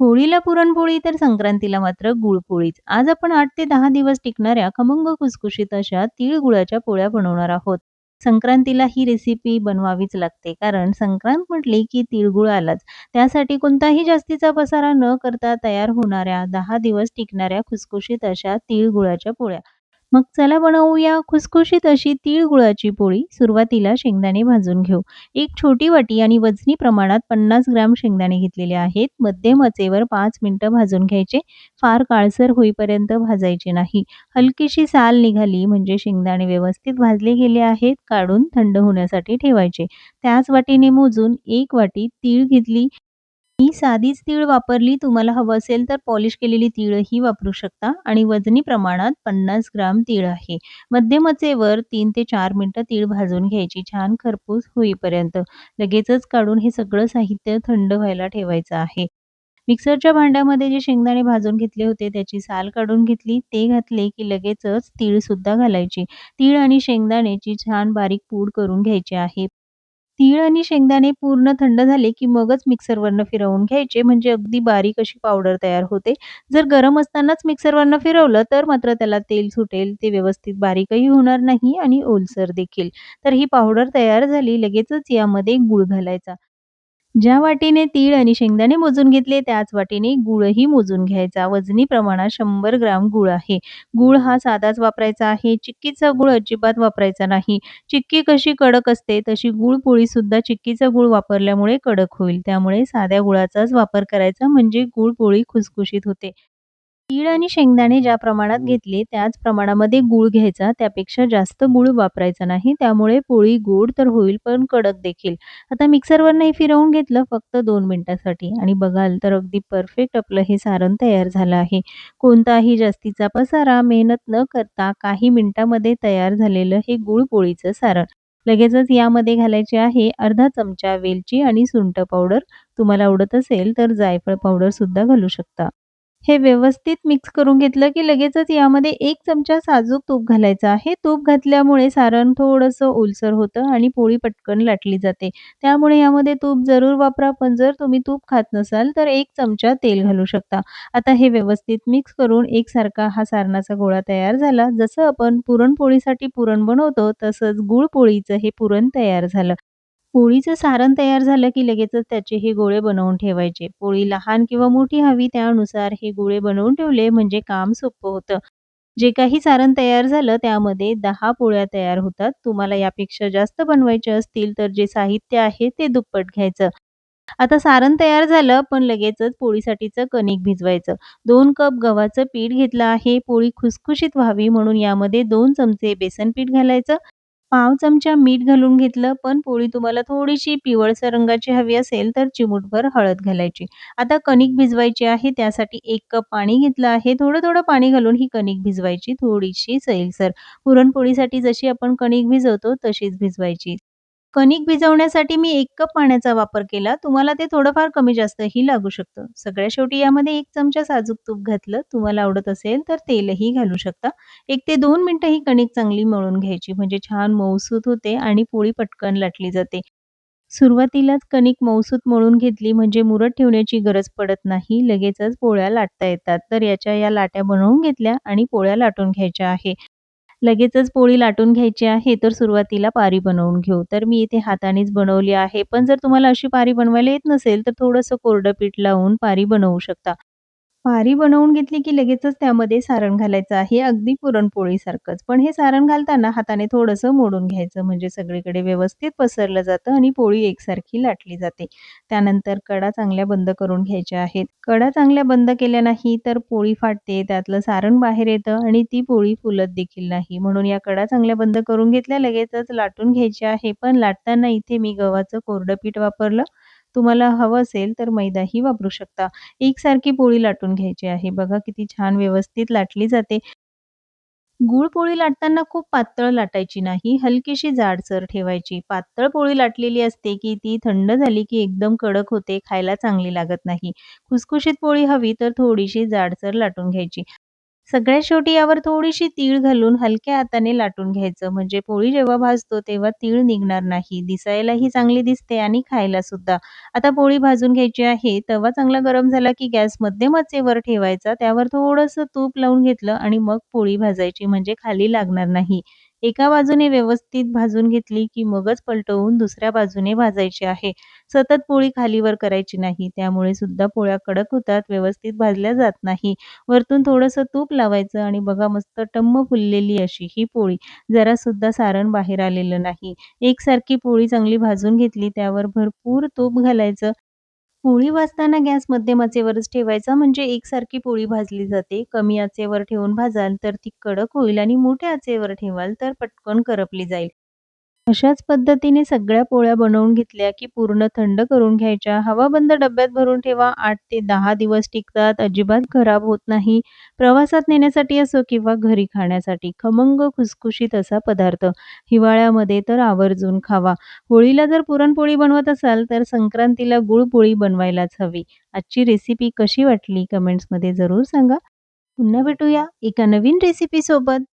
होळीला पुरणपोळी तर संक्रांतीला मात्र गुळपोळीच. आज आपण आठ ते दहा दिवस टिकणाऱ्या खमंग खुसखुशीत अशा तीळ गुळाच्या पोळ्या बनवणार आहोत. संक्रांतीला ही रेसिपी बनवावीच लागते कारण संक्रांत म्हटली की तिळगुळ आलाच. त्यासाठी कोणताही जास्तीचा पसारा न करता तयार होणाऱ्या दहा दिवस टिकणाऱ्या खुसखुशीत अशा तिळगुळाच्या पोळ्या. मग चला बनवूया खुसखुशीत अशी तिळगुळाची पोळी. सुरुवातीला शेंगदाणे भाजून घेऊ. एक छोटी वाटी आणि वजनी प्रमाणात 50 ग्रॅम शेंगदाणे घेतलेले आहेत. मध्यम आचेवर 5 मिनिटं भाजून घ्यायचे. फार काळसर होईपर्यंत भाजायचे नाही. हलकीशी साल निघाली म्हणजे शेंगदाणे व्यवस्थित भाजले गेले आहेत. काढून थंड होण्यासाठी ठेवायचे. त्याच वाटीने मोजून 1 वाटी तीळ घेतली. मी साधीच तीळ वापरली. तुम्हाला हवं असेल तर पॉलिश केलेली तीळही वापरू शकता आणि वजनी प्रमाणात पन्नास ग्राम तीळ आहे. मध्यम आचेवर 3 ते चार मिनिटं तीळ भाजून घ्यायची छान खरपूस होईपर्यंत. लगेचच काढून हे सगळं साहित्य थंड व्हायला ठेवायचं आहे. मिक्सरच्या भांड्यामध्ये जे शेंगदाणे भाजून घेतले होते त्याची साल काढून घेतली. ते घातले की लगेचच तीळसुद्धा घालायची. तीळ आणि शेंगदाण्याची छान बारीक पूड करून घ्यायची आहे. तीळ आणि शेंगदाणे पूर्ण थंड झाले की मगच मिक्सरवरनं फिरवून घ्यायचे म्हणजे अगदी बारीक अशी पावडर तयार होते. जर गरम असतानाच मिक्सरवरनं फिरवलं तर मात्र त्याला तेल सुटेल. ते व्यवस्थित बारीकही होणार नाही आणि ओलसर देखील. तर ही पावडर तयार झाली. लगेचच यामध्ये गूळ घालायचा. ज्या वाटीने तीळ आणि शेंगदाणे मोजून घेतले त्याच वाटीने गूळही मोजून घ्यायचा. वजनी प्रमाणात शंभर ग्राम गूळ आहे. गूळ हा साधाच वापरायचा आहे. चिक्कीचा गूळ अजिबात वापरायचा नाही. चिक्की कशी कडक असते तशी गुळपोळीसुद्धा चिक्कीचा गूळ वापरल्यामुळे कडक होईल. त्यामुळे साध्या गुळाचाच वापर करायचा म्हणजे गुळपोळी खुसखुशीत होते. तीळ आणि शेंगदाणे ज्या प्रमाणात घेतले त्याच प्रमाणामध्ये गूळ घ्यायचा. त्यापेक्षा जास्त गूळ वापरायचा नाही. त्यामुळे पोळी गोड तर होईल पण कडक देखील. आता मिक्सरवर हे फिरवून घेतलं फक्त दोन मिनिटासाठी आणि बघाल तर अगदी परफेक्ट आपलं हे सारण तयार झालं आहे. कोणताही जास्तीचा पसारा, मेहनत न करता काही मिनिटामध्ये तयार झालेलं हे गुळपोळीचं सारण. लगेचच यामध्ये घालायचे आहे अर्धा चमचा वेलची आणि सुंठ पावडर. तुम्हाला आवडत असेल तर जायफळ पावडरसुद्धा घालू शकता. हे व्यवस्थित मिक्स करून घेतलं की लगेचच यामध्ये एक चमचा साजूक तूप घालायचं आहे. तूप घातल्यामुळे सारण थोडंसं ओलसर होतं आणि पोळी पटकन लाटली जाते. त्यामुळे यामध्ये तूप जरूर वापरा. पण जर तुम्ही तूप खात नसाल तर एक चमचा तेल घालू शकता. आता हे व्यवस्थित मिक्स करून एकसारखा हा सारणाचा गोळा तयार झाला. जसं आपण पुरणपोळीसाठी पुरण बनवतो तसंच गुळपोळीचं हे पुरण तयार झालं. पोळीचं सारण तयार झालं की लगेचच त्याचे हे गोळे बनवून ठेवायचे. पोळी लहान किंवा मोठी हवी त्यानुसार हे गोळे बनवून ठेवले म्हणजे काम सोपं होतं. जे काही सारण तयार झालं त्यामध्ये दहा पोळ्या तयार होतात. तुम्हाला यापेक्षा जास्त बनवायचे असतील तर जे साहित्य आहे ते दुप्पट घ्यायचं. आता सारण तयार झालं पण लगेचच पोळीसाठीचं कणिक भिजवायचं. दोन कप गव्हाचं पीठ घेतलं आहे. पोळी खुसखुशीत व्हावी म्हणून यामध्ये दोन चमचे बेसन पीठ घालायचं. पाव चमचा मीठ घालून घेतलं. पण पोळी तुम्हाला थोडीशी पिवळसर रंगाची हवी असेल तर चिमूटभर हळद घालायची. आता कणिक भिजवायची आहे. त्यासाठी एक कप पाणी घेतलं आहे. थोडं-थोडं पाणी घालून ही कणिक भिजवायची थोडीशी सैलसर. पुरणपोळीसाठी जशी आपण कणिक भिजवतो तशीच भिजवायची. कणिक भिजवण्यासाठी मी एक कप पाण्याचा वापर केला. तुम्हाला ते थोडंफार कमी-जास्तही लागू शकतं. सगळ्या शेवटी यामध्ये एक चमचा साजूक तूप घातलं. तुम्हाला आवडत असेल तर तेलही घालू शकता. एक ते दोन मिनटं ही कणिक चांगली मळून घ्यायची म्हणजे छान मऊसूत होते आणि पोळी पटकन लाटली जाते. सुरुवातीलाच कणिक मऊसूत मळून घेतली म्हणजे मुरत ठेवण्याची गरज पडत नाही. लगेचच पोळ्या लाटता येतात. तर याच्या या लाट्या बनवून घेतल्या आणि पोळ्या लाटून घ्यायच्या आहे. लगेचच पोळी लाटून घ्यायची आहे तर सुरुवातीला पारी बनवून घेऊ. तर मी इथे हातानेच बनवली आहे. पण जर तुम्हाला अशी पारी बनवायला येत नसेल तर थोडंसं कोरडं पीठ लावून पारी बनवू शकता. पारी बनवून घेतली की लगेचच त्यामध्ये सारण घालायचं आहे. अगदी पुरणपोळीसारखंच. पण हे सारण घालताना हाताने थोडंसं मोडून घ्यायचं म्हणजे सगळीकडे व्यवस्थित पसरलं जातं आणि पोळी एकसारखी लाटली जाते. त्यानंतर कडा चांगल्या बंद करून घ्यायच्या आहेत. कडा चांगल्या बंद केल्या नाही तर पोळी फाटते, त्यातलं सारण बाहेर येतं आणि ती पोळी फुलत देखील नाही. म्हणून या कडा चांगल्या बंद करून घेतल्या. लगेचच लाटून घ्यायची आहे. पण लाटताना इथे मी गव्हाचं कोरडं पीठ वापरलं. तुम्हाला हवं असेल तर मैदाही वापरू शकता. एकसारखी पोळी लाटून घ्यायची आहे. बघा किती छान व्यवस्थित लाटली जाते. गुळपोळी लाटताना खूप पातळ लाटायची नाही. हलकीशी जाडसर ठेवायची. पातळ पोळी लाटलेली असते की ती थंड झाली की एकदम कडक होते. खायला चांगली लागत नाही. खुसखुशीत पोळी हवी तर थोडीशी जाडसर लाटून घ्यायची. सगळ्यात शेवटी यावर थोडीशी तीळ घालून हलक्या हाताने लाटून घ्यायचं. म्हणजे पोळी जेव्हा भाजतो तेव्हा तीळ निघणार नाही. दिसायलाही चांगली दिसते आणि खायला सुद्धा. आता पोळी भाजून घ्यायची आहे. तवा चांगला गरम झाला की गॅस मध्यम आचेवर ठेवायचा. त्यावर थोडंसं तूप लावून घेतलं आणि मग पोळी भाजायची म्हणजे खाली लागणार नाही. एका बाजूने व्यवस्थित भाजून घेतली की मगच पलटवून दुसऱ्या बाजूने भाजायची आहे. सतत पोळी खालीवर करायची नाही. त्यामुळे सुद्धा पोळ्या कडक होतात, व्यवस्थित भाजल्या जात नाही. वरतून थोडंसं तूप लावायचं आणि बघा मस्त टम्म फुललेली अशी ही पोळी. जरासुद्धा सारण बाहेर आलेलं नाही. एकसारखी पोळी चांगली भाजून घेतली, त्यावर भरपूर तूप घालायचं. पोळी भाजताना गॅस मध्यम आचेवरच ठेवायचा म्हणजे एकसारखी पोळी भाजली जाते. कमी आचेवर ठेवून भाजाल तर ती कडक होईल आणि मोठ्या आचेवर ठेवाल तर पटकन करपली जाईल. अशाच पद्धतीने सगळ्या पोळ्या बनवून घेतल्या की पूर्ण थंड करून घ्यायच्या. हवाबंद डब्यात भरून ठेवा. आठ ते दहा दिवस टिकतात. अजिबात खराब होत नाही. प्रवासात नेण्यासाठी असो किंवा घरी खाण्यासाठी खमंग खुसखुशीत असा पदार्थ. हिवाळ्यामध्ये तर आवर्जून खावा. होळीला जर पुरणपोळी बनवत असाल तर संक्रांतीला गुळपोळी बनवायलाच हवी. आजची रेसिपी कशी वाटली कमेंट्समध्ये जरूर सांगा. पुन्हा भेटूया एका नवीन रेसिपीसोबत.